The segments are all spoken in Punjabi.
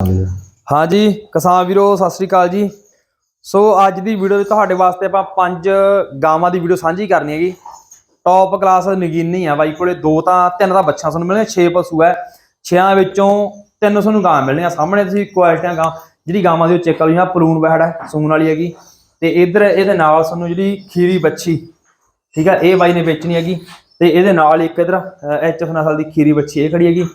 ਹਾਂਜੀ, ਕਿਸਾਨ ਵੀਰੋ, ਸਤਿ ਸ੍ਰੀ ਅਕਾਲ ਜੀ। ਸੋ ਅੱਜ ਦੀ ਵੀਡੀਓ ਵਿੱਚ ਤੁਹਾਡੇ ਵਾਸਤੇ ਆਪਾਂ ਪੰਜ ਗਾਵਾਂ ਦੀ ਵੀਡੀਓ ਸਾਂਝੀ ਕਰਨੀ ਹੈਗੀ। ਟੌਪ ਕਲਾਸ ਨਗੀਨੀ ਆ ਬਾਈ ਕੋਲੇ, ਦੋ ਤਾਂ ਤਿੰਨ ਤਾਂ ਬੱਚਾ ਤੁਹਾਨੂੰ ਮਿਲਣੇ 6 ਪਸ਼ੂ ਹੈ। ਛਿਆਂ ਵਿੱਚੋਂ ਤਿੰਨ ਤੁਹਾਨੂੰ ਗਾਂ ਮਿਲਣੀਆਂ ਸਾਹਮਣੇ ਤੁਸੀਂ ਕੁਆਲਿਟੀਆਂ ਗਾਂ, ਜਿਹੜੀ ਗਾਵਾਂ ਦੀ ਉਹ ਚੈੱਕ ਕਰ ਲਈਆਂ ਪਲੂਨ ਬਹਿੜ ਹੈ ਸੂਨ ਵਾਲੀ ਹੈਗੀ। ਤੇ ਇਧਰ ਇਹਦੇ ਨਾਲ ਤੁਹਾਨੂੰ ਜਿਹੜੀ ਖੀਰੀ ਬੱਚੀ, ਠੀਕ ਹੈ, ਇਹ ਬਾਈ ਨੇ ਵੇਚਣੀ ਹੈਗੀ। ਤੇ ਇਹਦੇ ਨਾਲ ਇੱਕ ਇਧਰ ਐਚਐਫ ਨਸਲ ਦੀ ਖੀਰੀ ਬੱਚੀ, ਇਹ ਖੜੀ ਹੈਗੀ।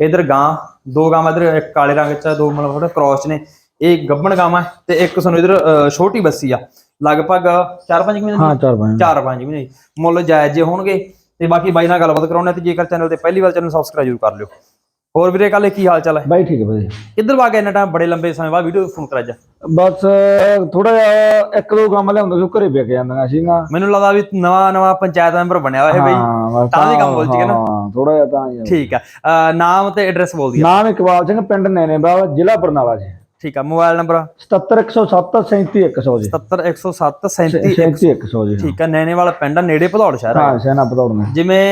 ਇਧਰ ਗਾਂ ਦੋ ਗਾਵਾਂ ਇਧਰ ਇੱਕ ਕਾਲੇ ਰੰਗ ਚ ਦੋ ਮਤਲਬ ਥੋੜੇ ਕ੍ਰਾਸ ਨੇ। ਇਹ ਗੱਬਣ ਗਾਵਾਂ ਤੇ ਇੱਕ ਤੁਹਾਨੂੰ ਇਧਰ ਛੋਟੀ ਬੱਸੀ ਆ। ਲਗਭਗ 4-5 ਮਹੀਨੇ ਹਾਂ ਚਾਰ ਪੰਜ। 4-5 ਮਹੀਨੇ ਮੁੱਲ ਜਾਇਜ਼ ਜੇ ਹੋਣਗੇ ਤੇ ਬਾਕੀ ਬਾਈ ਨਾਲ ਗੱਲਬਾਤ ਕਰਾਉਣੇ ਤੇ ਜੇਕਰ ਚੈਨਲ ਤੇ ਪਹਿਲੀ ਵਾਰ ਚੈਨਲ ਸਬਸਕ੍ਰਾਈਬ ਜ਼ਰੂਰ ਕਰ ਲਿਓ। ਹੋਰ ਵੀਰੇ ਕੱਲ ਕੀ ਹਾਲ ਚਾਲ ਹੈ? ਬਾਈ ਠੀਕ ਹੈ ਬਾਈ ਕਿੱਧਰ ਵਾ ਗਿਆ ਇੰਨਾ ਟਾਈਮ ਬੜੇ ਲੰਬੇ ਸਮੇਂ ਬਾਅਦ ਵੀਡੀਓ ਫੋਨ ਕਰਾ ਜਾ। ਬਸ ਥੋੜਾ ਜਿਹਾ ਇੱਕ ਦੋ ਕੰਮ ਲਿਆਉਂਦਾ ਸੀ ਘਰੇ ਵਿਕ ਜਾਂਦੀਆਂ ਸੀਗਾ। ਮੈਨੂੰ ਲੱਗਦਾ ਵੀ ਨਵਾਂ ਨਵਾਂ ਪੰਚਾਇਤ ਮੈਂਬਰ ਬਣਿਆ ਹੋਇਆ ਹੈ ਬਈ ਤਾਂ ਵੀ ਕੰਮ ਬੋਲ ਜੀ ਨਾ। ਹਾਂ ਥੋੜਾ ਜਿਹਾ ਤਾਂ। ਠੀਕ ਆ। ਨਾਮ ਤੇ ਐਡਰੈਸ ਬੋਲ ਦਿਓ। ਨਾਮ ਇਕਬਾਲ ਸਿੰਘ ਪਿੰਡ ਨੈਣੇ ਬਾਬ ਜ਼ਿਲ੍ਹਾ ਬਰਨਾਲਾ ਜੀ। ਠੀਕ ਆ ਮੋਬਾਈਲ ਨੰਬਰ 77107 37100 ਜੀ। 70107 37 37100 ਜੀ ਠੀਕ ਆ ਨੈਣੇ ਵਾਲਾ ਪਿੰਡ ਨੇੜੇ ਭਦੌੜ ਸ਼ਹਿਰ ਆ। ਹਾਂ ਸੈਨਾ ਪਤੌੜਨੇ ਜਿਵੇਂ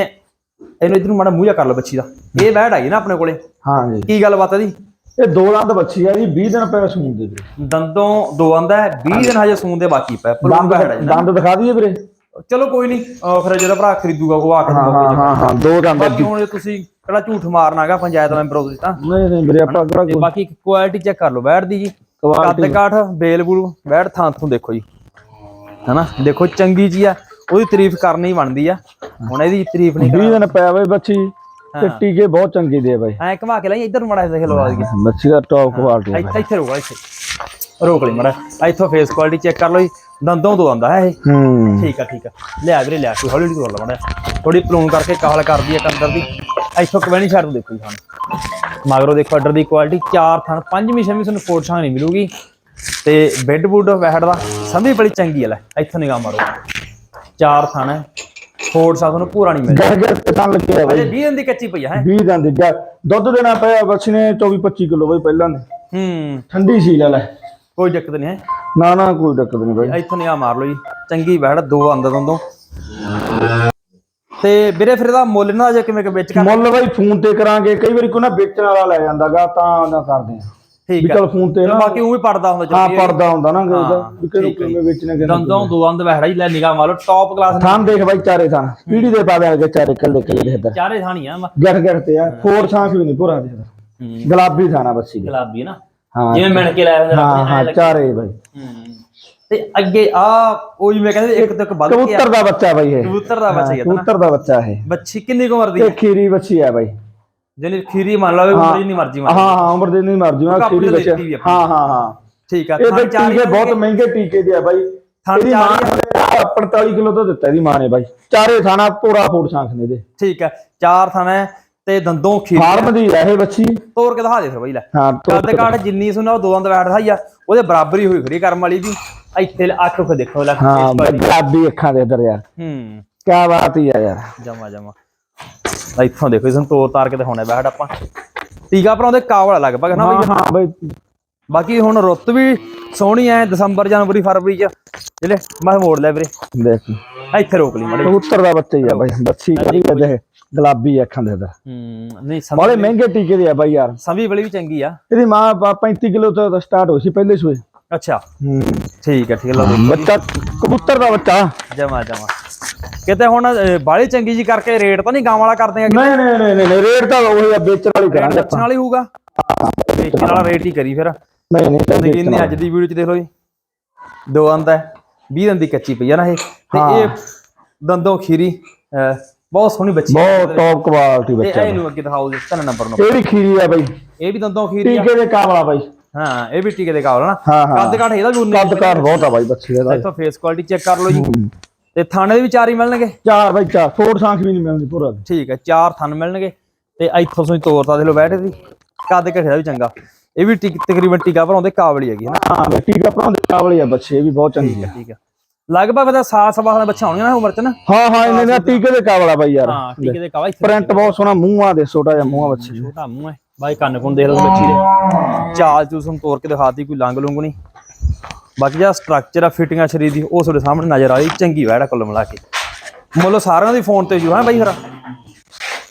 ਇਹਨੂੰ ਇਧਰ ਨੂੰ ਮਾੜਾ ਮੂੰਹ ਜਿਹਾ ਕਰ ਲਓ ਬੱਚੀ ਦਾ। ਇਹ ਬੈਠ ਆਈ ਨਾ ਆਪਣੇ ਕੋਲੇ। ਹਾਂ ਜੀ। ਕੀ ਗੱਲਬਾਤ ਹੈ ਦੀ ਇਹ ਦੋ ਦੰਦ ਬੱਚੀ ਆ ਜੀ 20 ਦਿਨ ਪਹਿਲਾਂ ਸੂਣ ਦੇ ਵੀਰੇ। ਦੰਦੋਂ ਦੋ ਆਂਦਾ ਹੈ 20 ਦਿਨ ਹਜੇ ਸੂਣ ਦੇ ਬਾਕੀ ਪਏ ਦੰਦ ਜੀ। ਦਿਖਾ ਦਈਏ ਵੀਰੇ। ਚਲੋ ਕੋਈ ਨਹੀਂ ਫਿਰ ਜਿਹੜਾ ਭਰਾ ਖਰੀਦੂਗਾ ਉਹ ਆ ਕੇ ਹਾਂ ਮੌਕੇ ਹਾਂ ਹਾਂ ਦੋ ਦੰਦ ਬਾਕੀ ਹੁਣ ਜੇ ਤੁਸੀਂ ਕਿਹੜਾ ਝੂਠ ਮਾਰਨਾਗਾ ਪੰਚਾਇਤ ਮੈਂਬਰ ਹੋ ਤੁਸੀਂ ਤਾਂ। ਨਹੀਂ ਨਹੀਂ ਵੀਰੇ ਆਪਾਂ ਕਿਹੜਾ ਬਾਕੀ ਕੁਆਲਿਟੀ ਚੈੱਕ ਕਰ ਲਓ ਬੈਠ ਦੀ ਜੀ। ਕੱਦ ਕਾਠ ਬੇਲ ਬੂਲ ਬੈਠ ਥਾਂ ਤੋਂ ਦੇਖੋ ਜੀ। ਹਨਾ? ਦੇਖੋ ਚੰਗੀ ਜੀ ਆ ਉਹਦੀ ਤਾਰੀਫ ਕਰਨੀ ਬਣਦੀ ਆ। ਹੁਣ ਇਹਦੀ ਤਾਰੀਫ ਨਹੀਂ 20 ਦਿਨ ਪਿਆ ਬਈ ਬੱਚੀ ਤੇ ਟੀਕੇ ਬਹੁਤ ਚੰਗੇ ਦੇ ਬਾਈ। ਐ ਘਵਾ ਕੇ ਲਈ ਇੱਧਰ ਮੜਾ ਦੇਖ ਆ ਗਈ ਬੱਚੀ ਦਾ ਟੌਪ ਕੁਆਲਿਟੀ ਇੱਥੇ ਇੱਥੇ ਰੋਕ ਇੱਥੇ। ਰੋਕ ਲਈ ਮੜਾ। ਇੱਥੋਂ ਫੇਸ ਕੁਆਲਿਟੀ ਚੈੱਕ ਕਰ ਲਓ ਜੀ। ਦੰਦੋਂ ਤੋਂ ਆਂਦਾ ਹੈ ਇਹ। ਹੂੰ। ਠੀਕ ਆ ਠੀਕ ਆ। ਲਿਆ ਵੀਰੇ ਲਿਆ। ਕੋਈ ਹੌਲੀ ਹੌਲੀ ਤੋੜ ਲਵਣਾ ਥੋੜੀ ਪਲੂਨ ਕਰਕੇ ਕਾਹਲ ਕਰਦੀ ਹੈ ਕੰਦਰ ਦੀ। ਇੱਥੋਂ ਕਵੈਣੀ ਛੱਡ ਦੇਖੋ ਜੀ ਸਾਨੂੰ ਮਗਰੋਂ ਦੇਖੋ ਆਰਡਰ ਦੀ ਕੁਆਲਿਟੀ ਚਾਰ ਥਣ ਪੰਜਵੀਂ ਛੇਵੀਂ ਤੁਹਾਨੂੰ ਕੋਟ ਛਾਂ ਨਹੀਂ ਮਿਲੂਗੀ। ਤੇ ਬੈੱਡ ਬੁੱਡ ਵਹਿੜ ਦਾ। ਸੰਭੀ ਬੜੀ ਚੰਗੀ ਹੈ ਲੈ। ਇੱਥੋਂ ਨਿਗਾਹ ਮਾਰੋ। ਚਾਰ ਥਣ। ਹੈ ਕੋਟ ਛਾਂ ਤੁਹਾਨੂੰ ਪੂਰਾ ਨਹੀਂ ਗਹਿ ਗਹਿ ਤੇ ਤਾਂ ਲੱਗਿਆ ਬਾਈ ਅਜੇ 20 ਦਿਨ ਦੀ ਕੱਚੀ ਪਈ ਹੈ? 20 ਦਿਨ ਦੀ ਗਹਿ। ਦੁੱਧ ਦੇਣਾ ਪਿਆ ਬੱਚੀ ਨੇ 24 25 ਕਿਲੋ ਬਾਈ ਪਹਿਲਾਂ ਦੇ। ਹੂੰ। ਠੰਡੀ ਸੀ ਲੈ ਲੈ। ਕੋਈ ਦਿੱਕਤ ਨਹੀਂ ਹੈ? ਨਾ ਨਾ ਕੋਈ ਦਿੱਕਤ ਨਹੀਂ ਬਾਈ। ਇੱਥੋਂ ਨਿਗਾਹ ਮਾਰ ਲਓ ਜੀ। ਚੰਗੀ ਵਹਿੜ ਦੋ ਅੰਦਰ ਦੋਂਦੋਂ ਤੇ। ਵੀਰੇ ਫਿਰ ਇਹਦਾ ਮੁੱਲ ਨਾ ਜੇ ਕਿਵੇਂ ਕਿ ਵਿੱਚ ਕਰ ਮੁੱਲ ਬਾਈ ਫੋਨ ਤੇ ਕਰਾਂਗੇ। ਕਈ ਵਾਰੀ ਕੋਈ ਨਾ ਵੇਚਣ ਵਾਲਾ ਲੈ ਜਾਂਦਾਗਾ ਤਾਂ ਨਾ ਕਰਦੇ ਆ। ਵੀ ਠੀਕ ਹੈ ਚਲ ਫੋਨ ਤੇ ਨਾ ਬਾਕੀ ਉਹ ਵੀ ਪੜਦਾ ਹੁੰਦਾ ਹਾਂ ਪਰਦਾ ਹੁੰਦਾ ਨਾ ਦਾ ਹਾਂ, ਵੀ ਕਿਹਨੂੰ ਹੈ ਕਿਵੇਂ ਵੇਚਣੇ ਕਿਹਨੂੰ ਦੰਦੋਂ ਦੋ ਅੰਦ ਬਹਿੜਾ ਹੀ ਲੈ ਨਿਗਾਹ ਮਾਰੋ ਟੌਪ ਕਲਾਸ ਥਾਂ ਦੇਖ ਬਾਈ ਚਾਰੇ ਥਾਂ। ਪੀੜੀ ਦੇ ਪਾ ਦੇਣਗੇ ਚਾਰੇ ਕੱਲੇ ਕੱਲੇ ਇਧਰ। ਚਾਰੇ ਥਾਣੀਆਂ ਵਾ ਗੱਠ ਗੱਠ ਤੇ ਆ। ਫੋਰ ਥਾਂ ਵੀ ਨਹੀਂ ਪੂਰਾ ਦੇਖਦਾ ਹੂੰ। ਗੁਲਾਬੀ ਥਾਣਾ ਬੱਸੀ ਦੇ ਗੁਲਾਬੀ ਹੈ ਨਾ। ਹਾਂ। ਜਿਵੇਂ ਮਿਣ ਕੇ ਲੈ ਜਾਂਦੇ ਹਾਂ ਹਾਂ ਚਾਰੇ ਬਾਈ। ਹੂੰ। ਤੇ ਅੱਗੇ ਆ ਉਹ ਜਿਵੇਂ ਕਹਿੰਦੇ ਇੱਕ ਤੱਕ ਵੱਧ ਕੇ ਆ। ਕਬੂਤਰ ਦਾ ਬੱਚਾ ਬਾਈ ਇਹ। ਕਬੂਤਰ ਦਾ ਬੱਚਾ ਹੀ ਆ ਕਬੂਤਰ ਦਾ ਬੱਚਾ ਇਹ। ਬੱਚੀ ਕਿੰਨੀ ਕੁ ਉਮਰ ਦੀ ਇਹ ਖੀਰੀ ਬੱਚੀ ਆ ਬਾਈ। ਜਿਹਨੇ ਖੀਰੀ ਮੰਨ ਲਓ ਉਮਰ ਜਿੰਨੀ ਮਰਜ਼ੀ ਮੰਨ ਹਾਂ ਹਾਂ ਉਮਰ ਦੇ ਨਹੀਂ ਮਰ ਜੂਗਾ ਕਾਪੀ ਖੀਰੀ ਤਾਂ ਬੱਚਾ। ਦਿੱਤੀ ਵੀ ਆਪਣੀ। ਹਾਂ ਹਾਂ ਹਾਂ। ਠੀਕ ਆ ਇਹ ਹੀ ਟੀਕੇ ਬਹੁਤ ਮਹਿੰਗੇ ਟੀਕੇ ਦੇ ਆ ਬਾਈ। ਇਹਦੀ ਮਾਂ ਹੀ ਨੇ 45 ਕਿਲੋ ਤੋਂ ਦਿੱਤਾ ਇਹਦੀ ਮਾਂ ਨੇ ਬਾਈ। ਚਾਰੇ ਥਾਣਾ ਪੂਰਾ ਫੂਡ ਸਾਂਖ ਨੇ ਦੇ। ਠੀਕ ਆ ਚਾਰ ਥਣ ਹੈ ਤੇ ਦੰਦੋਂ ਖੀਰੀ ਫਾਰਮ ਦੀ ਇਹ ਬੱਚੀ। ਤੋੜ ਕੇ ਦਿਖਾ ਦੇ ਫਿਰ ਬਈ ਲੈ। ਹਾਂ ਕੱਦ ਕਾਠ ਜਿੰਨੀ ਸੁਣਾ ਉਹ ਦੋ ਦੰਦ ਬੈਠ ਦਿਖਾਈ ਆ। ਉਹਦੇ ਬਰਾਬਰ ਹੀ ਹੋਈ ਖੜੀ ਕਰਮ ਵਾਲੀ ਦੀ। ਇੱਥੇ ਅੱਖ ਕੋ ਦੇਖੋ ਲੈ ਹਾਂ ਪੰਜਾਬੀ ਅੱਖਾਂ ਦੇ ਇਧਰ ਯਾਰ। ਹੂੰ। ਕੀ ਬਾਤ ਹੀ ਆ ਯਾਰ। ਜਮਾ ਜਮਾ। ਇੱਥੋਂ ਦੇਖੋ ਇਸ ਨੂੰ ਤੋੜ ਤਾਰ ਕੇ ਦਿਖਾਉਣਾ ਬੈਠ ਆਪਾਂ। ਟੀਕਾ ਭਰਾਉਂਦੇ ਕਾਵਲਾ ਲਗਭਗ ਨਾ ਬਈ? ਹਾਂ ਬਾਈ। ਬਾਕੀ ਹੁਣ ਰੁੱਤ ਵੀ ਸੋਹਣੀ ਐ ਦਸੰਬਰ ਜਨਵਰੀ ਫਰਵਰੀ ਚ। ਜਿਹੜੇ ਮੈਂ ਮੋੜ ਲਿਆ ਵੀਰੇ। ਦੇਖ। ਇੱਥੇ ਰੋਕ ਲਈ ਮਾੜੇ ਕਬੂਤਰ ਦਾ ਬੱਚਾ ਆ ਬਾਈ। ਬੱਚੀ ਕਰੀ ਦੇ ਗੁਲਾਬੀ ਅੱਖਾਂ ਦੇ ਇਧਰ ਹੂੰ ਨਹੀਂ ਬਾਲੇ ਸੰਭੀ ਮਹਿੰਗੇ ਟੀਕੇ ਦੇ ਆ ਬਾਈ ਯਾਰ। ਸੰਭੀ ਵਾਲੀ ਵੀ ਚੰਗੀ ਆ। ਇਹਦੀ ਮਾਂ 35 ਕਿਲੋ ਤੋਂ ਸਟਾਰਟ ਹੋਈ ਸੀ ਪਹਿਲੇ ਸੂਏ। ਅੱਛਾ। ਹੂੰ। ਠੀਕ ਹੈ ਠੀਕ ਹੈ ਲਓ ਬੱਚਾ ਕਬੂਤਰ ਦਾ ਬੱਚਾ। ਜਮਾ ਜਮਾ। ਕਿਤੇ ਹੁਣ ਬਾਲੀ ਚੰਗੀ ਜੀ ਕਰਕੇ ਰੇਟ ਤਾਂ ਨਹੀਂ ਗਾਂ ਵਾਲਾ ਕਰਦੇ ਆ ਨਹੀਂ ਨਹੀਂ ਨਹੀਂ ਨਹੀਂ, ਰੇਟ ਤਾਂ ਉਹੀ ਆ ਵੇਚਣ ਵਾਲੀ ਕਰਾਂਗੇ ਵੇਚਣ ਵਾਲੀ ਹੋਊਗਾ? ਵੇਚਣ ਵਾਲਾ ਰੇਟ ਹੀ ਕਰੀ ਫਿਰ। ਨਹੀਂ ਨਹੀਂ ਨਗੀਨੇ ਅੱਜ ਦੀ ਵੀਡੀਓ ਚ ਦੇਖ ਲਓ ਜੀ। ਦੋ ਹੈ 20 ਦਿਨ ਦੀ ਕੱਚੀ ਪਈ ਆ ਨਾ ਇਹ। ਤੇ। ਇਹ ਦੰਦੋਂ ਖੀਰੀ ਬਹੁਤ ਸੋਹਣੀ ਬੱਚੀ ਬਹੁਤ ਟੌਪ ਕੁਆਲਿਟੀ ਬੱਚਾ ਇਹਨੂੰ ਅੱਗੇ ਦਿਖਾਓ ਜੀ ਤਿੰਨ ਨੰਬਰ ਨੂੰ। ਇਹ ਵੀ ਖੀਰੀ ਆ ਬਾਈ? ਇਹ ਵੀ ਦੰਦੋਂ ਖੀਰੀ ਆ। ਟੀਕੇ ਦੇ ਕਾਬਲਾ ਬਾਈ। ਹਾਂ ਇਹ ਵੀ ਟੀਕੇ ਦੇ ਕਾਬਲ ਨਾ। ਕੱਦ ਕਾਠ ਇਹਦਾ ਵੀ ਕੱਦ ਕਾਠ ਬਹੁਤ ਆ ਬਾਈ। ਬੱਚੇ ਦਾ। ਇੱਥੋਂ ਫੇਸ ਕੁਆਲਿਟੀ ਚੈੱਕ ਕਰ ਲਓ ਜੀ। ਤੇ ਥਾਣੇ ਦੇ ਵੀ ਚਾਰ ਹੀ ਮਿਲਣਗੇ? ਚਾਰ ਬਾਈ ਚਾਰ ਫੋੜ ਸਾਂਖ ਵੀ ਨਹੀਂ ਮਿਲਦੀ ਪੂਰਾ ਠੀਕ ਹੈ ਚਾਰ ਥਣ ਮਿਲਣਗੇ ਤੇ ਇੱਥੋਂ ਤੁਸੀਂ ਤੋਰਤਾ ਦੇ ਲੋ ਬੈਠੇ ਦੀ ਕੱਦ ਘਟਿਆ ਵੀ ਚੰਗਾ। ਇਹ ਵੀ ਟਿਕ ਤਕਰੀਬਨ ਟੀਕਾ ਭਰਾਉਂਦੇ ਕਾਬਲੀ ਹੈਗੀ ਹੈ ਨਾ। ਹਾਂ ਟੀਕਾ ਭਰਾਉਂਦੇ ਕਾਬਲੇ ਆ ਬੱਚੇ ਇਹ ਵੀ ਬਹੁਤ ਚੰਗੀ ਆ। ਠੀਕ ਹੈ। ਲਗਭਗ ਤਾਂ ਸਾਲ ਸਵਾ ਸਾਲ ਬੱਚਾ ਹੋਣਗੇ ਨਾ ਉਮਰ ਚ ਨਾ? ਹਾਂ ਹਾਂ ਇਹਨਾਂ ਦਾ ਟੀਕੇ ਦੇ ਕਾਬਲਾ ਬਾਈ ਯਾਰ। ਹਾਂ ਟੀਕੇ ਦੇ ਕਾਬਲ ਪ੍ਰਿੰਟ ਬਹੁਤ ਸੋਹਣਾ ਮੂੰਹਾਂ ਦੇ ਛੋਟਾ ਜਿਹਾ ਮੂੰਹਾਂ ਬੱਚੇ। ਛੋਟਾ ਮੂੰਹ ਹੈ। ਬਾਈ ਕੰਨ ਕੁੰਨ ਦੇਖ ਲਓ ਬੱਚੀ ਦੇ। ਚਾਲ ਚੂਸ ਨੂੰ ਤੋੜ ਕੇ ਦਿਖਾਤੀ ਕੋਈ ਲੰਗ ਲੁੰਗ ਨਹੀਂ। ਬਾਕੀ ਜਿਹੜਾ ਸਟਰਕਚਰ ਆ ਫਿਟਿੰਗਾਂ ਸਰੀਰ ਦੀ ਉਹ ਤੁਹਾਡੇ ਸਾਹਮਣੇ ਨਜ਼ਰ ਆ ਰਹੀ ਚੰਗੀ ਵੈੜਾ ਕੁੱਲ ਮਿਲਾ ਕੇ। ਮੁੱਲ ਸਾਰਿਆਂ ਦੀ ਫੋਨ ਤੇ ਜੂ ਹੈ ਬਾਈ ਫਿਰ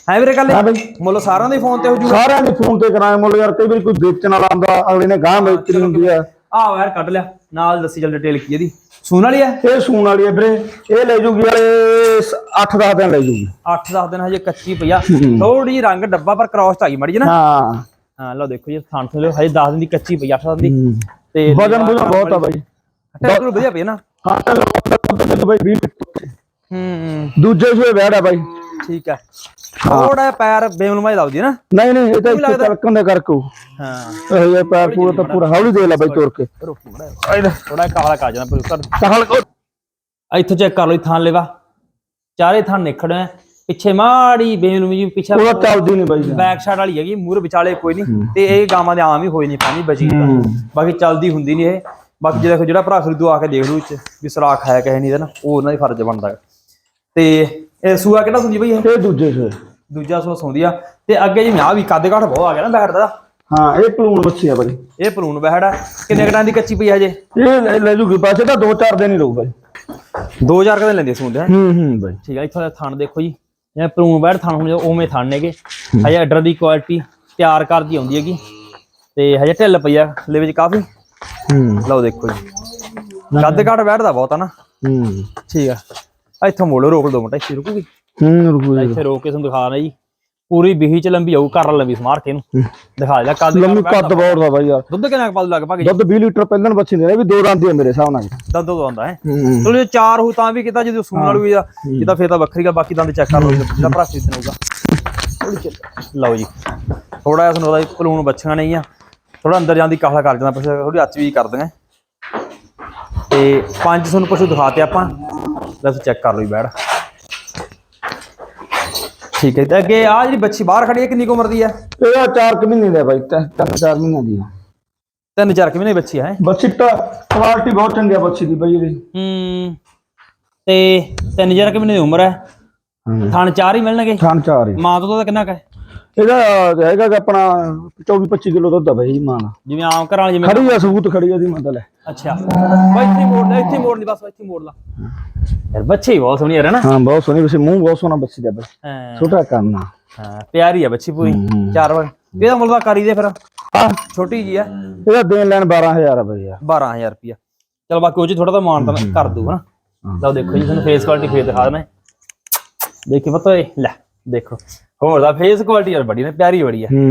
ਹੈ ਵੀਰੇ ਕੱਲ ਹਾਂ ਬਈ। ਮੁੱਲ ਸਾਰਿਆਂ ਦੇ ਫੋਨ ਤੇ ਹੋ ਜੂਗਾ ਸਾਰਿਆਂ ਦੇ ਫੋਨ ਤੇ ਕਰਾਏ ਮੁੱਲ ਯਾਰ ਕਈ ਵਾਰੀ ਕੋਈ ਵੇਚਣ ਵਾਲਾ ਆਉਂਦਾ ਅਗਲੇ ਨੇ ਗਾਂ ਵੇਚਣੀ ਹੁੰਦੀ ਆ। ਆਹ ਯਾਰ ਕੱਢ ਲਿਆ ਨਾਲ ਦੱਸੀ ਚੱਲ ਡਿਟੇਲ ਕੀ ਇਹਦੀ। ਸੂਣ ਵਾਲੀ ਆ? ਇਹ ਸੂਣ ਵਾਲੀ ਆ ਵੀਰੇ ਇਹ ਲੈ ਜੂਗੀ ਵਾਲੇ 8-10 ਦਿਨ ਲੈ ਜੂਗੀ। 8-10 ਦਿਨ ਹਜੇ ਕੱਚੀ ਪਈ ਆ। ਥੋੜੀ ਰੰਗ ਡੱਬਾ ਪਰ ਕ੍ਰਾਸ ਆਈ ਮੜੀ ਨਾ। ਹਾਂ। ਹਾਂ ਲਓ ਦੇਖੋ ਜੀ ਥਾਣ ਥਲੇ ਹਜੇ 10 ਦਿਨ ਦੀ ਕੱਚੀ ਪਈ 8 ਦਿਨ ਦੀ। ਹੂੰ। ਤੇ ਵਜਨ ਵਜਨ ਬਹੁਤ ਆ ਬਾਈ। ਟੈਕਲ ਵਧੀਆ ਪਈ ਨਾ। ਹਾਂ ਚੱਲ ਬਾਈ 20 ਹੂੰ ਦੂਜੇ ਸੂਏ ਬੈੜਾ ਬਾਈ। ਠੀਕ ਹੈ। ਥੋੜਾ ਪੈਰ ਬੇਮਨਮਾਈ ਲਾਉਦੀ ਨਾ। ਨਹੀਂ ਨਹੀਂ ਇਹ ਤਾਂ ਤਲਕਣ ਦੇ ਕਰਕੇ ਹਾਂ। ਇਹ ਪੈਰ ਪੂਰਾ ਤਾਂ ਪੂਰਾ ਹੌਲੀ ਦੇ ਲੈ ਬਾਈ ਤੁਰ ਕੇ। ਥੋੜਾ ਕਾਲਾ ਕਾ ਜਾਣਾ ਪਰ ਸਹਲ ਇੱਥੇ ਚੈੱਕ ਕਰ ਲਓ ਥਾਂ ਲੈਵਾ। ਚਾਰੇ ਥਾਂ ਨਿਖੜੇ ਆ। ਪਿੱਛੇ ਮਾੜੀ ਬੇਮਨਮੀ ਜੀ ਪਿੱਛੇ ਪੂਰਾ ਚੱਲਦੀ ਨਹੀਂ ਬਾਈ ਬੈਕ ਸਾਈਡ ਵਾਲੀ ਹੈਗੀ ਮੂਹਰੇ ਵਿਚਾਲੇ ਕੋਈ ਨਹੀਂ ਤੇ ਇਹ ਗਾਵਾਂ ਦੇ ਆਮ ਹੀ ਹੋਈ ਨਹੀਂ ਪਾਣੀ ਤਾਂ। ਬਾਕੀ ਚੱਲਦੀ ਹੁੰਦੀ ਨਹੀਂ ਇਹ। ਬਾਕੀ ਜੇ ਦੇਖੋ ਜਿਹੜਾ ਭਰਾ ਖਰੀਦੂ ਆ ਕੇ ਦੇਖ ਲੂ ਚ ਵੀ ਸਰਾਖ ਹੈ ਕਿਸੇ ਨਹੀਂ ਦਾ ਨਾ ਉਹ ਉਹਨਾਂ ਦੀ ਫਰਜ਼ ਬਣਦਾ ਤੇ ਇਹ ਸੂਆ ਕਿਹੜਾ ਸੁਣਦੀ ਬਈ ਇਹ? ਦੂਜੇ ਸੂਏ। ਦੂਜਾ ਸੂਆ ਸੌਂਦੀ ਆ। ਤੇ ਅੱਗੇ ਜੀ ਆ ਵੀ ਕੱਦ ਘਾਟ ਬਹੁਤ ਆ ਗਿਆ ਨਾ ਬੈਠ ਦਾ। ਹਾਂ ਇਹ ਪਲੂਣ ਬੱਚੀ ਆ ਬਾਈ। ਇਹ ਪਲੂਣ ਆ। ਕਿੰਨੇ ਕਟਾਂ ਦੀ ਕੱਚੀ ਪਈ ਆ ਹਜੇ? ਇਹ ਲੈ- ਲੈ ਜੂਗੀ ਪਾਸੇ ਤਾਂ 2-4 ਦਿਨ ਹੀ ਰਹੂ ਬਾਈ। 2000 ਕਦੇ ਲੈਂਦੇ ਸੂੰਦੇ ਹੈ ਹੂੰ ਹੂੰ ਬਾਈ। ਠੀਕ ਆ ਇੱਥੋਂ ਦਾ ਥਣ ਦੇਖੋ ਜੀ। ਜਿਵੇਂ ਪਲੂਣ ਬੈਠ ਥਣ ਹੁੰਦੇ ਉਵੇਂ ਥਣ ਨੇਗੇ। ਹਜੇ ਆਰਡਰ ਦੀ ਕੁਆਲਿਟੀ ਤਿਆਰ ਕਰਦੀ ਆਉਂਦੀ ਹੈਗੀ। ਤੇ ਹਜੇ ਢਿੱਲ ਪਈ ਆ ਲੈ ਵਿੱਚ ਕਾਫੀ। ਹੂੰ। ਲਓ ਦੇਖੋ ਜੀ। ਕੱਦ ਘਾਟ ਬੈਠਦਾ ਬਹੁਤ ਆ ਨਾ। ਹੂੰ। ਠੀਕ ਆ। ਇੱਥੋਂ ਮੋੜੋ ਰੋਕ ਦੋ ਮਿੰਟ ਇੱਥੇ ਰੁਕੂਗੀ? ਹੂੰ ਰੁਕੂ ਇੱਥੇ ਰੋਕ ਕੇ ਤੁਹਾਨੂੰ ਦਿਖਾ ਰਿਹਾ ਜੀ। ਪੂਰੀ ਬੀਹੀ ਚ ਲੰਬੀ ਆਊ ਕਰ ਲੰਬੀ ਸਮਾਰ ਕੇ ਇਹਨੂੰ। ਦਿਖਾ ਜਾ ਕੱਦ ਲੰਮੀ ਕੱਦ ਬਹੁਤ ਦਾ ਬਾਈ ਯਾਰ। ਦੁੱਧ ਕਿੰਨਾ ਕੁ ਪਾਲੂ ਲੱਗ ਭਾਗੇ ਦੁੱਧ 20 ਲੀਟਰ ਪਹਿਲਾਂ ਬੱਚੀ ਦੇ ਨੇ ਵੀ ਦੋ ਦੰਦ ਹੀ ਆ ਮੇਰੇ ਹਿਸਾਬ ਨਾਲ। ਦੰਦ ਤੋਂ ਆਉਂਦਾ ਹੈ? ਚਲੋ ਜੇ ਚਾਰ ਹੋ ਤਾਂ ਵੀ ਕਿਤਾ ਜਦੋਂ ਸੂਣ ਵਾਲੀ ਹੋਈ ਆ ਜਿੱਦਾਂ ਫੇਰ ਤਾਂ ਵੱਖਰੀ ਗੱਲ ਬਾਕੀ ਦੰਦ ਚੈੱਕ ਕਰ ਲਓ ਜਿਹੜਾ ਭਰਾ ਖਰੀਦਣਾ ਹੋਊਗਾ। ਲਓ ਜੀ ਥੋੜਾ ਜਿਹਾ ਤੁਹਾਨੂੰ ਉਹਦਾ ਪਲੂਣ ਬੱਚੀਆਂ ਨਹੀਂ ਆ। ਥੋੜਾ ਅੰਦਰ ਜਾਂਦੀ ਕਾਹਲਾ ਕਰ ਜਾਂਦਾ ਪਰ ਥੋੜੀ ਅੱਚ ਵੀ ਕਰ ਦਿੰਗੇ ਤੇ ਪੰਜ ਤੁਹਾਨੂੰ ਪਸ਼ੂ ਦਿਖਾਤੇ ਆਪਾਂ। ਦੱਸ ਚੈੱਕ ਕਰ ਲਓ ਜੀ ਬੈੜ ਠੀਕ ਹੈ ਤੇ ਅੱਗੇ ਆ ਜਿਹੜੀ ਬੱਚੀ ਬਾਹਰ ਖੜੀ ਹੈ ਕਿੰਨੀ ਕੁ ਉਮਰ ਦੀ ਹੈ? ਇਹ 4 ਕੁ ਮਹੀਨੇ ਦਾ ਬਾਈ ਤਿੰਨ ਚਾਰ ਮਹੀਨਿਆਂ ਦੀ ਆ। ਤਿੰਨ ਚਾਰ ਕਿਵੇਂ ਬੱਚੀ ਹੈ ਬੱਚੀ ਤਾਂ ਕੁਆਲਿਟੀ ਬਹੁਤ ਚੰਗੀ ਆ ਬੱਚੀ ਦੀ ਬਾਈ ਇਹਦੀ। ਹੂੰ। ਤੇ ਤਿੰਨ ਚਾਰ ਕਿਵੇਂ ਦੀ ਉਮਰ ਹੈ। ਥਣ ਚਾਰ ਹੀ ਮਿਲਣਗੇ? ਖਾਨ ਚਾਰ ਹੀ। ਮਾਂ ਤੋਂ ਤਾਂ ਕਿੰਨਾ ਕੁ ਹੈ? ਇਹਦਾ ਹੈਗਾ ਕਿ ਆਪਣਾ 24 25 ਕਿਲੋ ਦੁੱਧ ਆ ਬਾਈ ਮਾਂ ਦਾ ਜਿਵੇਂ ਆਮ ਘਰਾਂ ਵਾਲੀ ਜਿਵੇਂ ਖੜੀ ਆ ਸਬੂਤ ਖੜੀ ਆ ਦੀ ਮਤਲਬ ਹੈ ਅੱਛਾ। ਬਾਈ ਇੱਥੇ ਹੀ ਮੋੜ ਲੈ ਇੱਥੇ ਹੀ ਮੋੜ ਲਈ ਬਸ ਇੱਥੇ ਹੀ ਮੋੜ ਲਾ। ਯਾਰ ਬੱਚੇ ਹੀ ਬਹੁਤ ਸੋਹਣੀ ਯਾਰ ਨਾ। ਹਾਂ ਬਹੁਤ ਸੋਹਣੀ ਵੈਸੇ ਮੂੰਹ ਬਹੁਤ ਸੋਹਣਾ ਬੱਚੀ ਦਾ ਬਾਈ। ਹਾਂ। ਛੋਟਾ ਕਰਨਾ ਹਾਂ ਪਿਆਰੀ ਆ ਬੱਚੀ ਪੂਰੀ। ਹੂੰ। ਚਾਰ ਵਾਰ। ਇਹਦਾ ਮੁੱਲ ਤਾਂ ਕਰੀ ਦੇ ਫਿਰ। ਆ। ਛੋਟੀ ਜੀ ਆ। ਇਹਦਾ ਦੇਣ ਲੈਣ 12000 ਆ ਬਾਈ ਯਾਰ। 12000 ਰੁਪਿਆ ਚਲ ਬਾਕੀ ਉਹ ਚ ਥੋੜਾ ਤਾਂ ਮਾਨ ਤਾਂ ਕਰ ਦੂ ਹਨਾ ਲਓ ਦੇਖੋ ਜੀ ਤੁਹਾਨੂੰ ਫੇਸ ਕੁਆਲਿਟੀ ਫੇਰ ਦਿਖਾ ਦੇਣਾ ਦੇਖੀ ਪਤਾ ਲੈ। ਦੇਖੋ। ਹੋਰ ਦਾ ਫੇਸ ਕੁਆਲਿਟੀ ਯਾਰ ਬੜੀ ਨੇ ਪਿਆਰੀ ਬੜੀ ਆ। ਹੂੰ।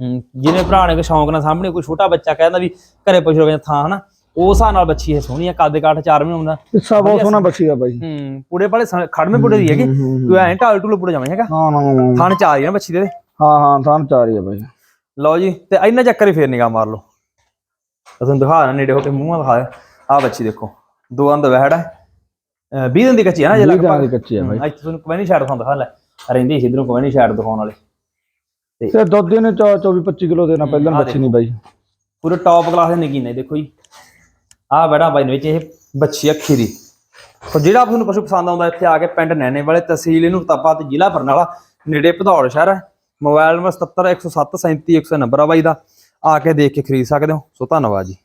ਹੂੰ, ਜਿਹਨੇ ਭਰਾ ਨੇ ਕੋਈ ਸ਼ੌਂਕ ਨਾਲ ਸਾਹਮਣੇ ਕੋਈ ਛੋਟਾ ਬੱਚਾ ਕਹਿੰਦਾ ਵੀ ਘਰੇ ਪਸ਼ੂ ਰੋਗੇ ਥਾਂ ਹਨਾ। ਉਸ ਹਿਸਾਬ ਨਾਲ ਬੱਚੀ ਇਹ ਸੋਹਣੀ ਆ ਕੱਦ ਕਾਠ ਚਾਰ ਮਹੀਨੇ ਹੁੰਦਾ ਹਿੱਸਾ ਬਹੁਤ ਸੋਹਣਾ ਬੱਚੀ ਆ ਬਾਈ। ਹੂੰ ਪੂੜੇ ਵਾਲੇ ਖੜਮੇ ਪੂੜੇ ਦੀ ਹੈਗੀ। ਕੋਈ ਐਂ ਢਾਲ ਢੂਲ ਪੂੜੇ ਜਾਵੇਂ ਹੈਗਾ। ਹਾਂ ਨਾ ਨਾ ਥਣ ਚ ਆ ਰਹੀ ਆ ਨਾ ਬੱਚੀ ਦੇ। ਹਾਂ ਹਾਂ ਤਾਂ ਚਾਰ ਹੀ ਆ ਬਾਈ। ਲਓ ਜੀ ਤੇ ਇੰਨਾ ਚੱਕਰ ਹੀ ਫੇਰ ਨਿਗਾਹ ਮਾਰ ਲਓ। ਤੁਹਾਨੂੰ ਦਿਖਾ ਰਿਹਾ ਨੇੜੇ ਹੋ ਕੇ ਮੂੰਹਾਂ ਦਿਖਾ ਆ ਬੱਚੀ ਦੇਖੋ ਦੋ ਅੰਦ ਵਹਿੜ ਹੈ। 20 ਦਿਨ ਦੀ ਕੱਚੀ ਹੈ ਨਾ ਜੇ ਲਗਭਗ। ਕੱਚੀ ਆ ਬਾਈ। ਹੂੰ, ਇੱਥੇ ਤੁਹਾਨੂੰ ਕੋਈ ਨਹੀਂ ਛੱਡ ਦਿਖਾਉਂਦਾ ਦਿਖਾ ਲੈ ਰਹਿੰਦੀ ਸੀ ਇਧਰੋਂ ਕੋਈ ਨਹੀਂ ਛੱਡ ਦਿਖਾਉਣ ਵਾਲੇ। ਤੇ ਦੁੱਧ ਇਹਨੇ 24 25 ਕਿਲੋ ਦੇਣਾ ਪਹਿਲਾਂ ਆਹ ਬੱਚੀ ਨਹੀਂ ਬਾਈ। ਪੂਰੇ ਟੌਪ ਕਲਾਸ ਦੇ ਨਗੀਨੇ ਦੇਖੋ ਜੀ। ਆਹ ਬੜਾ ਬਾਈ ਦੇ ਵਿੱਚ ਇਹ ਬੱਚੀ ਅੱਖੀ ਦੀ। ਤਾਂ ਜਿਹੜਾ ਤੁਹਾਨੂੰ ਪਸ਼ੂ ਪਸੰਦ ਆਉਂਦਾ ਇੱਥੇ ਆ ਕੇ ਪਿੰਡ ਨੈਣੇ ਵਾਲੇ ਤਹਿਸੀਲ ਇਹਨੂੰ ਤਪਾ ਤੇ ਜ਼ਿਲ੍ਹਾ ਬਰਨਾਲਾ ਨੇੜੇ ਭਦੌੜ ਸ਼ਹਿਰ ਹੈ ਮੋਬਾਈਲ ਨੰਬਰ 77 107 37 100 ਨੰਬਰ ਆ ਬਾਈ ਦਾ। ਆ ਕੇ ਦੇਖ ਕੇ ਖਰੀਦ ਸਕਦੇ ਹੋ। ਸੋ ਧੰਨਵਾਦ ਜੀ।